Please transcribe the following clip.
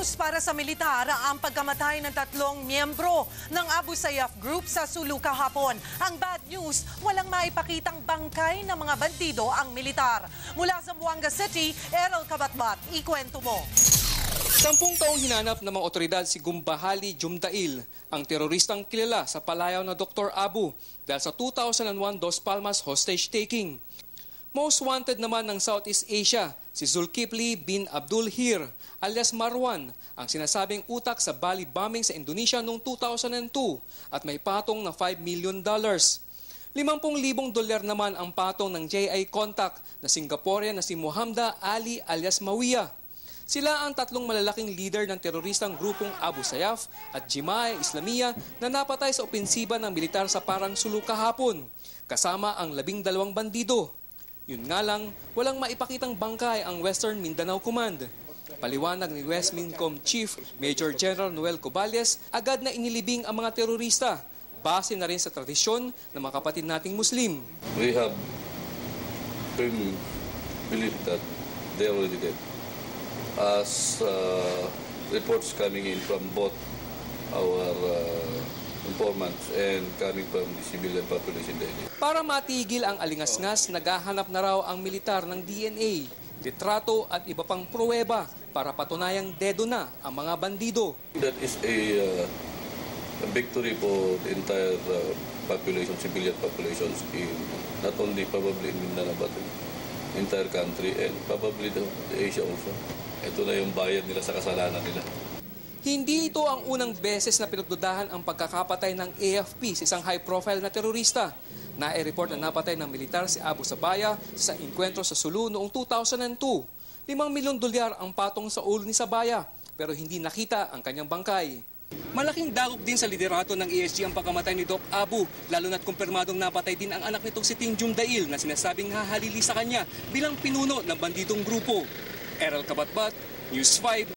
news para sa militar ang pagkamatay ng tatlong miyembro ng Abu Sayyaf Group sa Sulu kahapon. Ang bad news, walang maipakitang bangkay ng mga bandido ang militar. Mula sa Buanga City, Errol Kabatbat, ikwento mo. Sampung taong hinanap ng mga otoridad si Gumbahali Jumdail, ang teroristang kilala sa palayaw na Dr. Abu dahil sa 2001 Dos Palmas hostage taking. Most wanted naman ng Southeast Asia, si Zulkifli bin Abdul Hir alias Marwan, ang sinasabing utak sa Bali bombing sa Indonesia noong 2002 at may patong na 5 million dollars. 50,000 dolyar naman ang patong ng JI Contact na Singaporean na si Muhammad Ali alias Mawiya. Sila ang tatlong malalaking leader ng teroristang grupong Abu Sayyaf at Jemaah Islamiyah na napatay sa opensiba ng militar sa Parang Sulu kahapon, kasama ang labing dalawang bandido. Yun nga lang, walang maipakitang bangkay ang Western Mindanao Command. Paliwanag ni West Mincom Chief Major General Noel Cobales, agad na inilibing ang mga terorista, base na rin sa tradisyon ng mga kapatid nating Muslim. we have firm belief that they already dead. As uh, reports coming in from both our uh, informants and coming from the civilian population daily. Para matigil ang alingasngas, naghahanap na raw ang militar ng DNA, litrato at iba pang pruweba para patunayang dedo na ang mga bandido. That is a, uh, a victory for the entire uh, population, civilian populations in not only probably in Mindanao but in entire country and probably the, the Asia also. Ito na yung bayad nila sa kasalanan nila. Hindi ito ang unang beses na pinagdudahan ang pagkakapatay ng AFP sa isang high-profile na terorista. Nai-report na napatay ng militar si Abu Sabaya sa isang inkwentro sa Sulu noong 2002. 5 milyon dolyar ang patong sa ulo ni Sabaya pero hindi nakita ang kanyang bangkay. Malaking dagok din sa liderato ng ESG ang pagkamatay ni Doc Abu, lalo na't kumpirmadong napatay din ang anak nitong si Ting Jumdail na sinasabing hahalili sa kanya bilang pinuno ng banditong grupo. Errol Kabatbat, News 5,